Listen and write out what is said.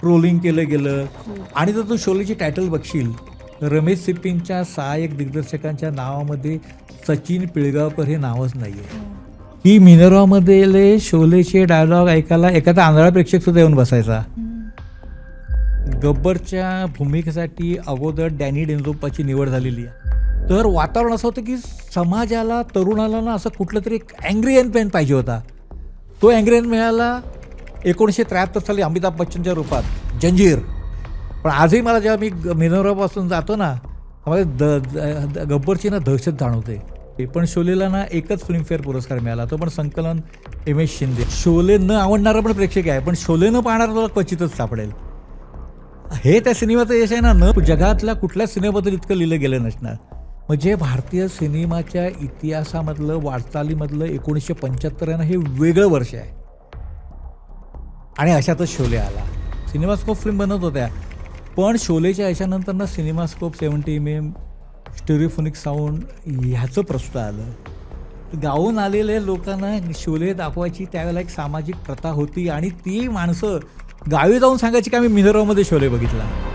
Trawling केलं गेलं. आणि जर तू शोलेची टायटल बघशील रमेश सिप्पींच्या सहाय्यक दिग्दर्शकांच्या नावामध्ये सचिन पिळगावकर हे नावच नाही आहे ही मिनरॉमधले शोलेचे डायलॉग ऐकायला एखादा आंधळा प्रेक्षक सुद्धा येऊन बसायचा. गब्बरच्या भूमिकेसाठी अगोदर डॅनी डेंझोप्पाची निवड झालेली आहे. तर वातावरण असं होतं की समाजाला तरुणाला ना असं कुठलं तरी एक अँग्री एन पाहिजे होता. तो अँग्री मिळाला एकोणीसशे त्र्याहत्तर साली अमिताभ बच्चनच्या रूपात जंजीर. पण आजही मला जेव्हा मी मिनोरापासून जातो ना मला द द- द- गब्बरची ना दहशत जाणवते. ते पण शोलेला ना एकच फिल्मफेअर पुरस्कार मिळाला तो पण संकलन एम एस शिंदे. शोले न आवडणारा पण प्रेक्षक आहे पण शोले न पाहणारा तुला क्वचितच सापडेल. हे त्या सिनेमाचं यश आहे ना न जगातल्या कुठल्याच सिनेमाबद्दल इतकं लिहिलं गेलं नसणार. म्हणजे भारतीय सिनेमाच्या इतिहासामधलं वाटचालीमधलं एकोणीसशे पंच्याहत्तर हे वेगळं वर्ष आहे. आणि अशातच शोले आला. सिनेमास्कोप फिल्म बनत होत्या. पण शोलेच्या याच्यानंतर ना cinemascope seventy M M stereophonic sound ह्याचं प्रस्त आलं. गावून आलेल्या लोकांना शोले दाखवायची त्यावेळेला एक सामाजिक प्रथा होती आणि ती माणसं गावी जाऊन सांगायची की आम्ही मिनरावमध्ये शोले बघितला.